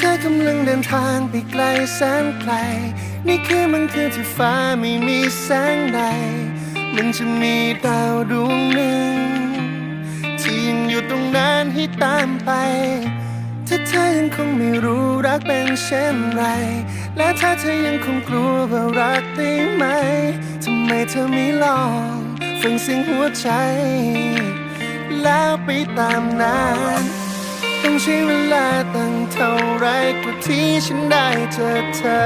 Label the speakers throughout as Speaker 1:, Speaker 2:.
Speaker 1: เธอกำลังเดินทางไปไกลแสนไกล นี่คือมันคือที่ฟ้าไม่มีแสงใด มันจะมีดาวดวงหนึ่ง ที่ยังอยู่ตรงนั้นให้ตามไป ถ้าเธอยังคงไม่รู้รักเป็นเช่นไร และถ้าเธอยังคงกลัวว่ารักได้ไหมทำไมเธอไม่ลองฟังเสียงหัวใจ แล้วไปตามนั้น ใช้เวลาตั้งเท่าไรกว่าที่ฉันได้เจอเธอ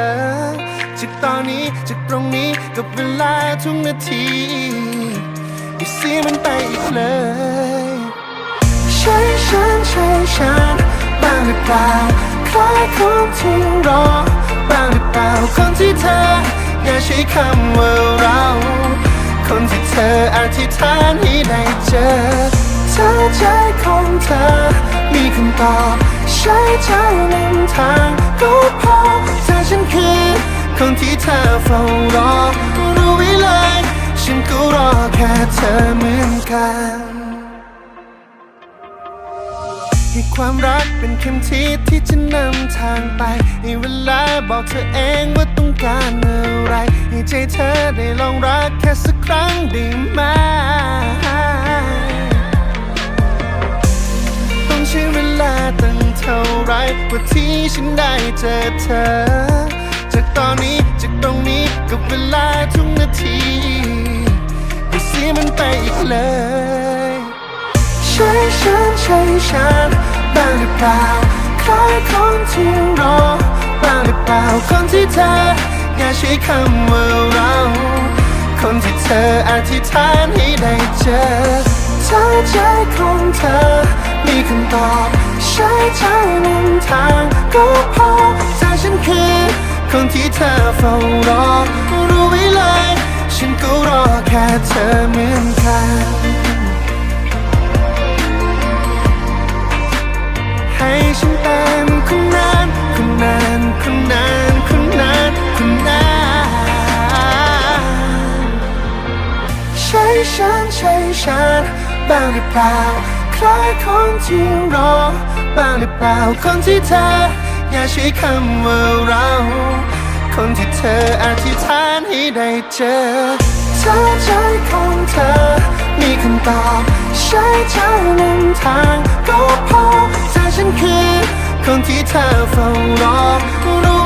Speaker 1: จากตอนนี้จากตรงนี้กับเวลาทุกนาทีอย่าเสียมันไปอีกเลยใช่ฉันใช่ฉันบ้างหรือเปล่าคล้ายคนที่รอบ้างหรือเปล่าคนที่เธอ อย่าใช้คำว่าเรา คนที่เธออธิษฐานให้ได้เจอเธอจอ คำตอบ ใช้ใจนำทางก็พอแต่ฉันคือคนที่เธอเฝ้ารอ รู้ไว้เลย ฉันก็รอแค่เธอเหมือนกันให้ความรักเป็นเข็มทิศที่จะนำทางไปให้เวลาบอกเธอเองว่าต้องการอะไรให้ใจเธอได้ลองรักแค่สักครั้ง กว่าที่ฉันได้เจอเธอ จากตอนนี้จากตรงนี้กับเวลาทุกนาทีอย่าเสียมันไปอีกเลยใช่ฉันใช่ฉันบ้างหรือเปล่าคล้ายคนที่รอบ้างหรือเปล่าคนที่เธออย่าใช้คำว่าเราคนที่เธออธิษฐานให้ได้เจอเธอใจของเธอ มีคำตอบ ใช้ใจนำทางก็พอแต่ฉันคือคนที่เธอเฝ้ารอ รู้ไว้เลย ฉันก็รอแค่เธอเหมือนกันให้ฉันเป็นคนนั้นคนนั้นคนนั้นคนนั้นคนนั้นใช่ฉันใช่ฉันบ้างหรือเปล่า คล้ายคนที่รอบ้างหรือเปล่าคนที่เธอ อย่าใช้คำว่าเรา คนที่เธออธิษฐานให้ได้เจอเธอใจของเธอ มีคำตอบใช้ใจนำทางก็พอแต่ฉันคือ คนที่เธอเฝ้ารอรู้